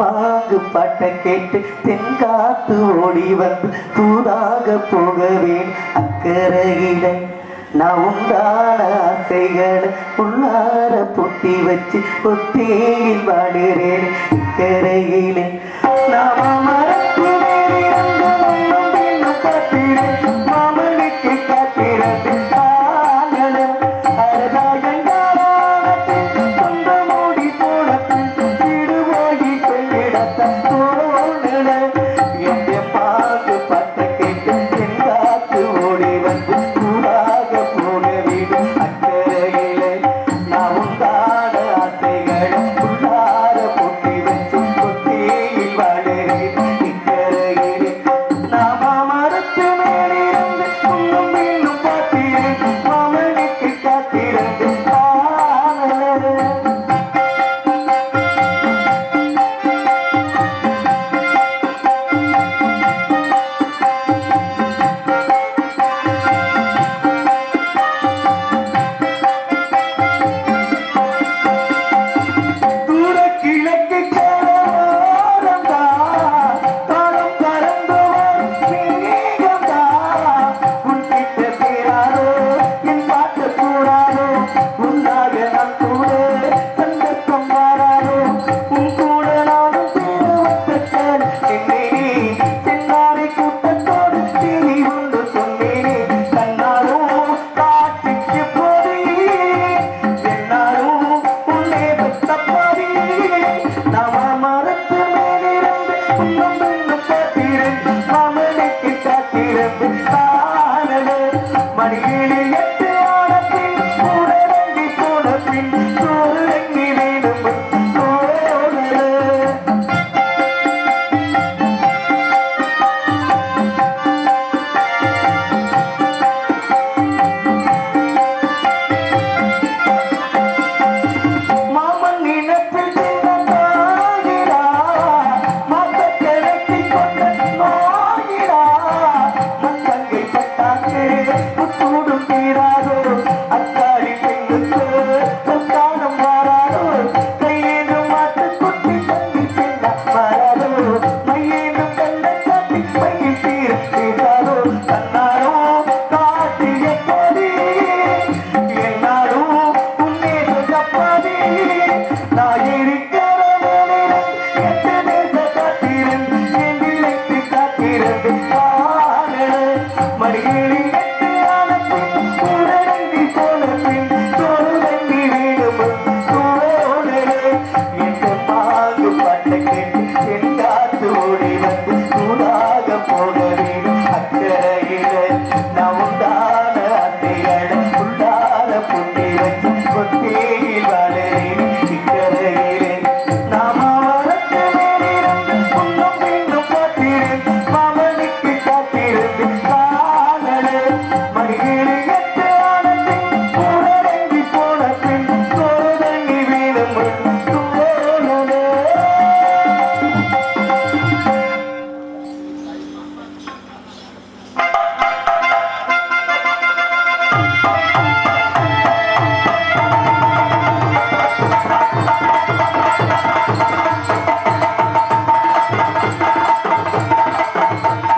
பாங்கு பாட்டை கேட்டு தென்காத்து ஓடி வந்து தூதாக போகவேன். அக்கறையில நான் உண்டான ஆசைகள் உள்ளார பொட்டி வச்சு ஒத்தேயில் வாடுறேன் இக்கரையில நான் புத்தூடும் தீராதோ? அத்தாரி பெண்ணுக்கு பொத்தானம் மாறாதோ கையேனும் மாற்று குட்டி தம்பி பெண்ணா மாறாதோ? மையேனும் கண்ட காட்டி மையில் தீர தீராதோ